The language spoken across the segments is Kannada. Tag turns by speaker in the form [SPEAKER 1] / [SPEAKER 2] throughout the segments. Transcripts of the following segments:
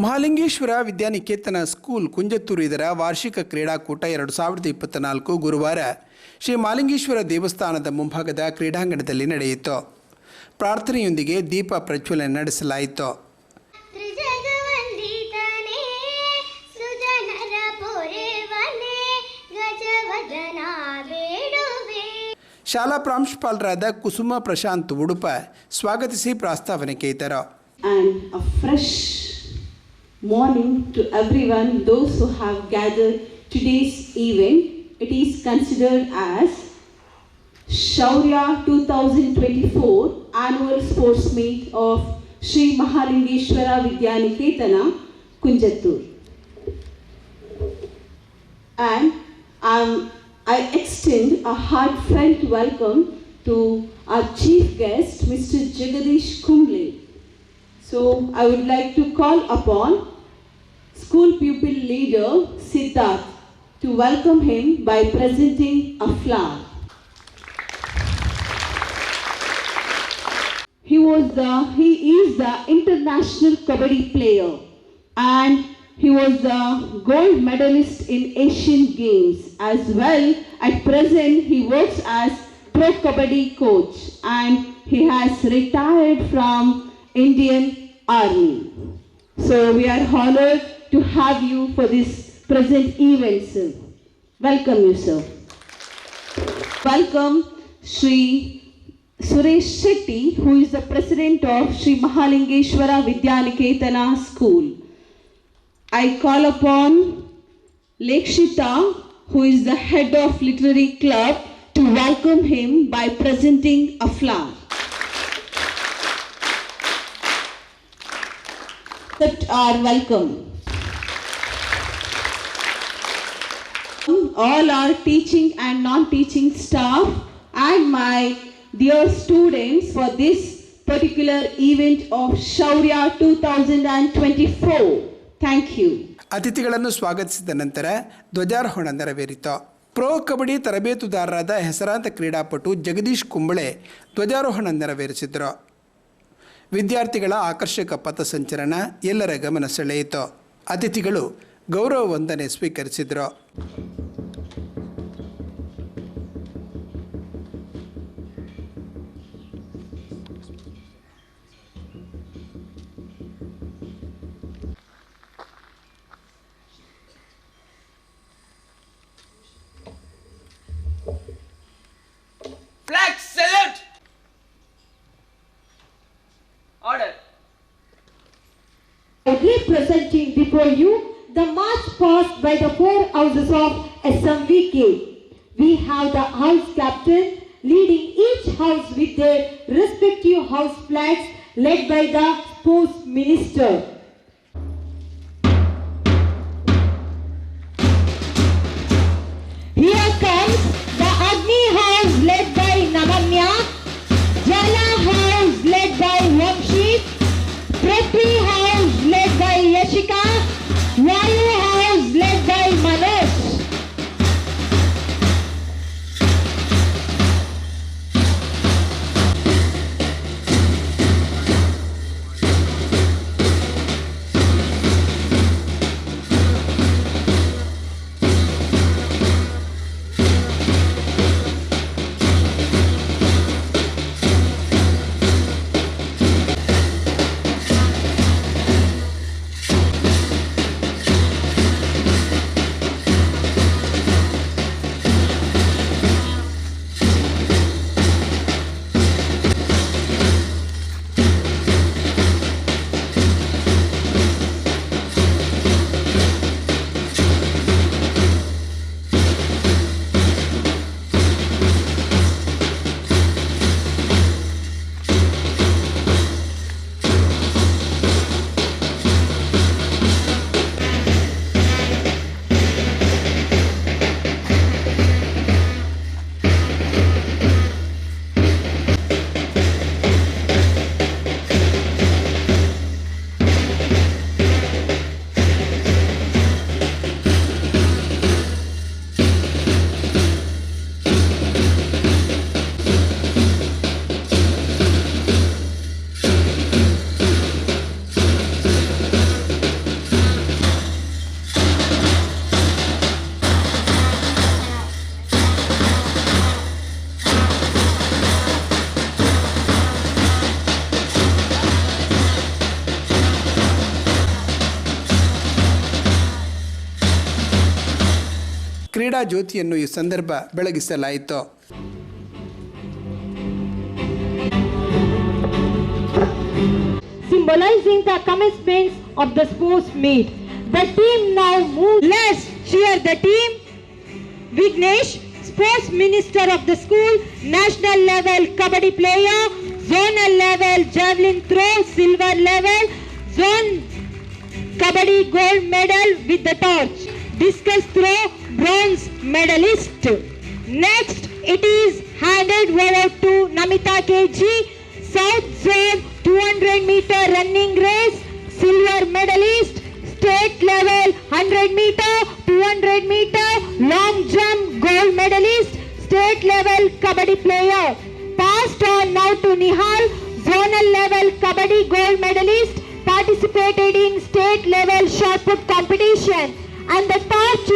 [SPEAKER 1] ಮಹಾಲಿಂಗೇಶ್ವರ ವಿದ್ಯಾನಿಕೇತನ ಸ್ಕೂಲ್ ಕುಂಜತ್ತೂರು ಇದರ ವಾರ್ಷಿಕ ಕ್ರೀಡಾಕೂಟ ಎರಡು ಸಾವಿರದ ಇಪ್ಪತ್ತ ನಾಲ್ಕು ಗುರುವಾರ ಶ್ರೀ ಮಹಾಲಿಂಗೇಶ್ವರ ದೇವಸ್ಥಾನದ ಮುಂಭಾಗದ ಕ್ರೀಡಾಂಗಣದಲ್ಲಿ ನಡೆಯಿತು. ಪ್ರಾರ್ಥನೆಯೊಂದಿಗೆ ದೀಪ ಪ್ರಜ್ವಲನೆ ನಡೆಸಲಾಯಿತು. ಶಾಲಾ ಪ್ರಾಂಶುಪಾಲರಾದ ಕುಸುಮ ಪ್ರಶಾಂತ್ ಉಡುಪ ಸ್ವಾಗತಿಸಿ ಪ್ರಾಸ್ತಾವನೆ ಕೈತರು
[SPEAKER 2] and a fresh morning to everyone, those who have gathered today's event. It is considered as Shaurya 2024 annual sports meet of Sri Mahalingeshwara Vidyaniketana, Kunjattur. And um, I extend a heartfelt welcome to our chief guest, Mr. Jagadish Kumble. So I would like to call upon school pupil leader Siddharth to welcome him by presenting a flower. He was the he is the international kabaddi player and he was the gold medalist in Asian Games as well. At present, he works as pro kabaddi coach and he has retired from Indian Army. So we are honored to have you for this present event, sir. Welcome you, sir. Welcome Sri Suresh Shetty, who is the president of Sri Mahalingeshwara Vidyaniketana School. I call upon Lekshita, who is the head of literary club, to welcome him by presenting a flower. Accept our welcome. All our teaching and non-teaching staff and my dear students for this particular event of Shaurya 2024. Thank you.
[SPEAKER 1] ಅತಿಥಿಗಳನ್ನು ಸ್ವಾಗತಿಸಿದ ನಂತರ ಧ್ವಜಾರೋಹಣ ನೆರವೇರಿತು ಪ್ರೊ ಕಬಡ್ಡಿ ತರಬೇತುದಾರರಾದ ಹೆಸರಾಂತ ಕ್ರೀಡಾಪಟು ಜಗದೀಶ್ ಕುಂಬಳೆ ಧ್ವಜಾರೋಹಣ ನೆರವೇರಿಸಿದರು ವಿದ್ಯಾರ್ಥಿಗಳ ಆಕರ್ಷಕ ಪಥಸಂಚಲನ ಎಲ್ಲರ ಗಮನ ಸೆಳೆಯಿತು ಅತಿಥಿಗಳು ಗೌರವ ವಂದನೆ ಸ್ವೀಕರಿಸಿದರು
[SPEAKER 3] presenting before you the march passed by the four houses of SMVK. We have the house captain leading each house with their respective house flags led by the sports minister.
[SPEAKER 1] ಕ್ರೀಡಾ ಜ್ಯೋತಿಯನ್ನು ಈ ಸಂದರ್ಭ ಬೆಳಗಿಸಲಾಯಿತು.
[SPEAKER 3] Symbolising the of the sports meet the team now move less the team Vignesh sports minister of the school national level kabaddi player zonal level javelin throw silver level zone kabaddi gold medal with the torch discus throw bronze medalist. Next, it is handed over to Namita KG, South Zone 200 meter running race, silver medalist, state level 100 meter, 200 meter, long jump gold medalist, state level kabaddi player. Passed on now to Nihal, zonal level kabaddi gold medalist, participated in state level shot put competition. And the torch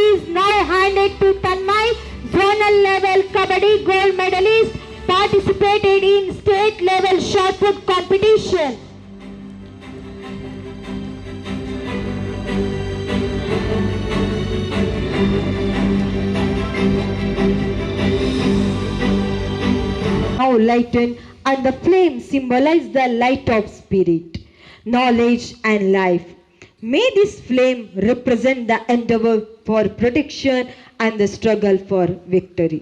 [SPEAKER 3] to Tanmay, zonal level kabaddi gold medalist, participated in state level shot competition. Now lighten and the flame symbolize the light of spirit, knowledge and life. May this flame represent the endeavor for protection and the struggle for victory.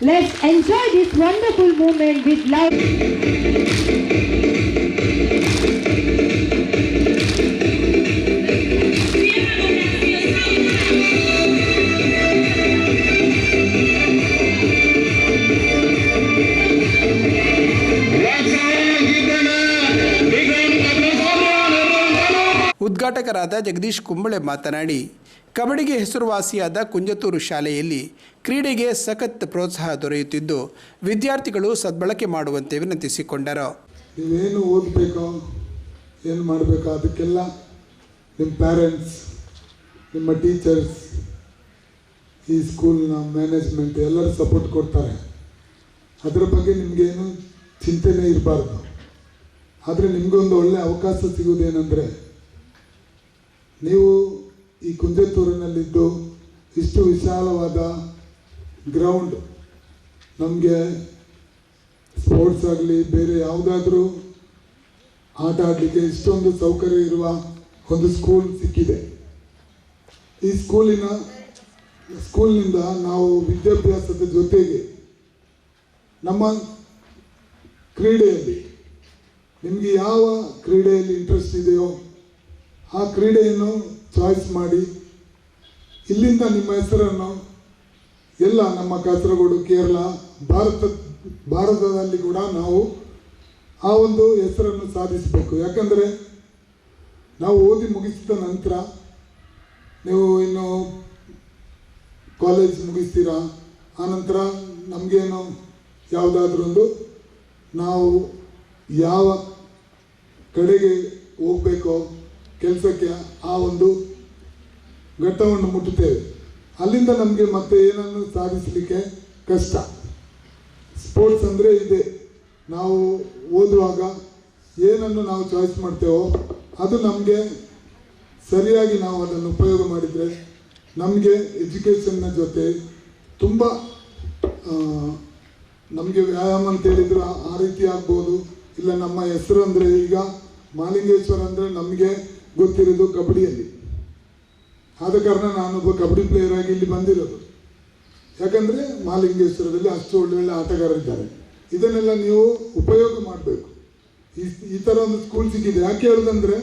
[SPEAKER 3] Let's enjoy this wonderful moment with love.
[SPEAKER 1] ಉದ್ಘಾಟಕರಾದ ಜಗದೀಶ್ ಕುಂಬಳೆ ಮಾತನಾಡಿ, ಕಬಡ್ಡಿಗೆ ಹೆಸರುವಾಸಿಯಾದ ಕುಂಜತೂರು ಶಾಲೆಯಲ್ಲಿ ಕ್ರೀಡೆಗೆ ಸಖತ್ ಪ್ರೋತ್ಸಾಹ ದೊರೆಯುತ್ತಿದ್ದು, ವಿದ್ಯಾರ್ಥಿಗಳು ಸದ್ಬಳಕೆ ಮಾಡುವಂತೆ ವಿನಂತಿಸಿಕೊಂಡರು.
[SPEAKER 4] ನೀವೇನು ಓದಬೇಕು, ಏನು ಮಾಡಬೇಕೋ ಅದಕ್ಕೆಲ್ಲ ನಿಮ್ಮ ಪ್ಯಾರೆಂಟ್ಸ್ ನಿಮ್ಮ ಟೀಚರ್ಸ್ ಈ ಸ್ಕೂಲ್ನ ಮ್ಯಾನೇಜ್ಮೆಂಟ್ ಎಲ್ಲರೂ ಸಪೋರ್ಟ್ ಕೊಡ್ತಾರೆ. ಅದರ ಬಗ್ಗೆ ನಿಮಗೇನು ಚಿಂತೆನೇ ಇರಬಾರ್ದು. ಆದರೆ ನಿಮಗೊಂದು ಒಳ್ಳೆಯ ಅವಕಾಶ ಸಿಗುವುದೇನೆಂದರೆ ನೀವು ಈ ಕುಂಜತ್ತೂರಿನಲ್ಲಿದ್ದು ಇಷ್ಟು ವಿಶಾಲವಾದ ಗ್ರೌಂಡ್ ನಮಗೆ ಸ್ಪೋರ್ಟ್ಸ್ ಆಗಲಿ, ಬೇರೆ ಯಾವುದಾದ್ರೂ ಆಟ ಆಡಲಿಕ್ಕೆ ಇಷ್ಟೊಂದು ಸೌಕರ್ಯ ಇರುವ ಒಂದು ಸ್ಕೂಲ್ ಸಿಕ್ಕಿದೆ. ಈ ಸ್ಕೂಲಿನ ಸ್ಕೂಲ್ನಿಂದ ನಾವು ವಿದ್ಯಾಭ್ಯಾಸದ ಜೊತೆಗೆ ನಮ್ಮ ಕ್ರೀಡೆಯಲ್ಲಿ, ನಿಮಗೆ ಯಾವ ಕ್ರೀಡೆಯಲ್ಲಿ ಇಂಟ್ರೆಸ್ಟ್ ಇದೆಯೋ ಆ ಕ್ರೀಡೆಯನ್ನು ಚಾಯ್ಸ್ ಮಾಡಿ ಇಲ್ಲಿಂದ ನಿಮ್ಮ ಹೆಸರನ್ನು ಎಲ್ಲ ನಮ್ಮ ಕಾಸರಗೋಡು ಕೇರಳ, ಭಾರತ, ಭಾರತದಲ್ಲಿ ಕೂಡ ನಾವು ಆ ಒಂದು ಹೆಸರನ್ನು ಸಾಧಿಸಬೇಕು. ಯಾಕಂದರೆ ನಾವು ಓದಿ ಮುಗಿಸಿದ ನಂತರ ನೀವು ಇನ್ನು ಕಾಲೇಜ್ ಮುಗಿಸ್ತೀರಾ ಆನಂತರ ನಮಗೇನು ಯಾವುದಾದ್ರೊಂದು ನಾವು ಯಾವ ಕಡೆಗೆ ಹೋಗಬೇಕೋ ಕೆಲಸಕ್ಕೆ ಆ ಒಂದು ಘಟ್ಟವನ್ನು ಮುಟ್ಟುತ್ತೇವೆ. ಅಲ್ಲಿಂದ ನಮಗೆ ಮತ್ತೆ ಏನನ್ನು ಸಾಧಿಸಲಿಕ್ಕೆ ಕಷ್ಟ? ಸ್ಪೋರ್ಟ್ಸ್ ಅಂದರೆ ಇದೆ. ನಾವು ಓದುವಾಗ ಏನನ್ನು ನಾವು ಚಾಯ್ಸ್ ಮಾಡ್ತೇವೋ ಅದು ನಮಗೆ ಸರಿಯಾಗಿ ನಾವು ಅದನ್ನು ಉಪಯೋಗ ಮಾಡಿದರೆ ನಮಗೆ ಎಜುಕೇಷನ್ನ ಜೊತೆ ತುಂಬ ನಮಗೆ ವ್ಯಾಯಾಮ ಅಂತ ಹೇಳಿದ್ರೆ ಆ- ಆ ರೀತಿ ಆಗ್ಬೋದು. ಇಲ್ಲ ನಮ್ಮ ಹೆಸರು ಅಂದರೆ ಈಗ ಮಾಲಿಂಗೇಶ್ವರ ಅಂದರೆ ನಮಗೆ ಗೊತ್ತಿರೋದು ಕಬಡ್ಡಿಯಲ್ಲಿ. ಆದ ಕಾರಣ ನಾನೊಬ್ಬ ಕಬಡ್ಡಿ ಪ್ಲೇಯರ್ ಆಗಿ ಇಲ್ಲಿ ಬಂದಿರೋದು. ಯಾಕಂದರೆ ಮಹಾಲಿಂಗೇಶ್ವರದಲ್ಲಿ ಅಷ್ಟು ಒಳ್ಳೆ ಒಳ್ಳೆ ಆಟಗಾರರಿದ್ದಾರೆ. ಇದನ್ನೆಲ್ಲ ನೀವು ಉಪಯೋಗ ಮಾಡಬೇಕು. ಈ ಈ ಥರ ಒಂದು ಸ್ಕೂಲ್ ಸಿಕ್ಕಿದೆ. ಯಾಕೆ ಹೇಳೋದಂದ್ರೆ,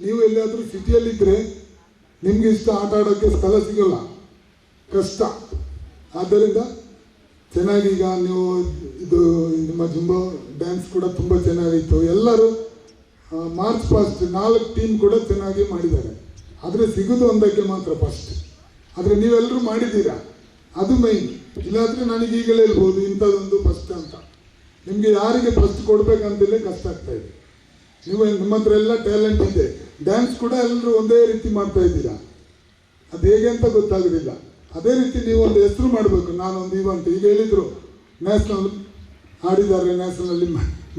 [SPEAKER 4] ನೀವು ಎಲ್ಲಿಯಾದರೂ ಸಿಟಿಯಲ್ಲಿದ್ದರೆ ನಿಮಗೆ ಇಷ್ಟ ಆಟ ಆಡೋಕ್ಕೆ ಸ್ಥಳ ಸಿಗೋಲ್ಲ. ಕಷ್ಟ. ಆದ್ದರಿಂದ ಚೆನ್ನಾಗಿ ಈಗ ನೀವು ಇದು ನಿಮ್ಮ ಜುಂಬೋ ಡ್ಯಾನ್ಸ್ ಕೂಡ ತುಂಬ ಚೆನ್ನಾಗಿತ್ತು. ಎಲ್ಲರೂ ಮಾರ್ಚ್ ಫಸ್ಟ್ ನಾಲ್ಕು ಟೀಮ್ ಕೂಡ ಚೆನ್ನಾಗಿ ಮಾಡಿದ್ದಾರೆ. ಆದರೆ ಸಿಗೋದು ಒಂದಕ್ಕೆ ಮಾತ್ರ ಫಸ್ಟ್ ಆದರೆ ನೀವೆಲ್ಲರೂ ಮಾಡಿದ್ದೀರಾ? ಅದು ಮೈನ್ ಇಲ್ಲಾದರೆ ನನಗೆ ಈಗಲೇ ಹೇಳ್ಬೋದು ಇಂಥದ್ದೊಂದು ಫಸ್ಟ್ ಅಂತ. ನಿಮಗೆ ಯಾರಿಗೆ ಫಸ್ಟ್ ಕೊಡಬೇಕಂತಲೇ ಕಷ್ಟ ಆಗ್ತಾ ಇದೆ. ನೀವು ನಿಮ್ಮ ಹತ್ರ ಎಲ್ಲ ಟ್ಯಾಲೆಂಟ್ ಇದೆ. ಡ್ಯಾನ್ಸ್ ಕೂಡ ಎಲ್ಲರೂ ಒಂದೇ ರೀತಿ ಮಾಡ್ತಾ ಇದ್ದೀರಾ? ಅದು ಹೇಗೆ ಅಂತ ಗೊತ್ತಾಗೋದಿಲ್ಲ. ಅದೇ ರೀತಿ ನೀವು ಒಂದು ಹೆಸರು ಮಾಡಬೇಕು. ನಾನೊಂದು ಇವಂಟ್ ಈಗ ಹೇಳಿದರು ನ್ಯಾಷನಲ್ ಆಡಿದ್ದಾರೆ ನ್ಯಾಷನಲ್ಲಿ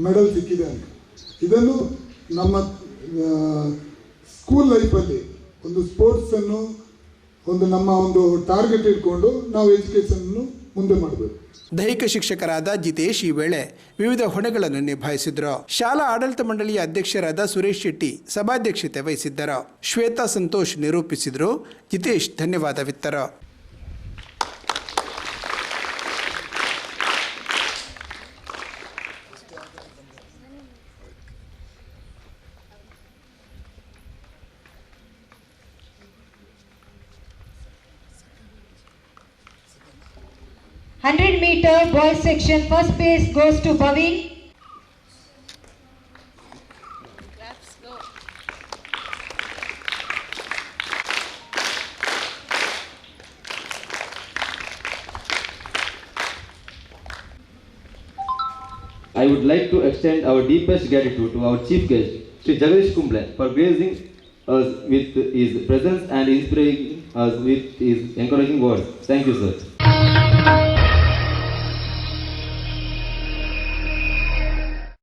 [SPEAKER 4] ಮೆಡಲ್ ಸಿಕ್ಕಿದೆ ಅಂತ. ಇದನ್ನು ನಮ್ಮ ಸ್ಕೂಲ್ ಲೈಫಲ್ಲಿ ಒಂದು ಸ್ಪೋರ್ಟ್ಸನ್ನು ಒಂದು ನಮ್ಮ ಒಂದು ಟಾರ್ಗೆಟ್ ಇಟ್ಕೊಂಡು ನಾವು ಎಜುಕೇಷನ್ನು ಮುಂದೆ ಮಾಡಬೇಕು.
[SPEAKER 1] ದೈಹಿಕ ಶಿಕ್ಷಕರಾದ ಜಿತೇಶ್ ಈ ವೇಳೆ ವಿವಿಧ ಹೊಣೆಗಳನ್ನು ನಿಭಾಯಿಸಿದ್ರು. ಶಾಲಾ ಆಡಳಿತ ಮಂಡಳಿಯ ಅಧ್ಯಕ್ಷರಾದ ಸುರೇಶ್ ಶೆಟ್ಟಿ ಸಭಾಧ್ಯಕ್ಷತೆ ವಹಿಸಿದ್ದರು. Shweta Santosh ನಿರೂಪಿಸಿದ್ರು. Jitesh ಧನ್ಯವಾದವಿತ್ತರು.
[SPEAKER 3] Hundred meter boys section first place goes to Bhavin.
[SPEAKER 5] I would like to extend our deepest gratitude to our chief guest, Sri Jagadish Kumble, for gracing us with his presence and inspiring us with his encouraging words. Thank you, sir.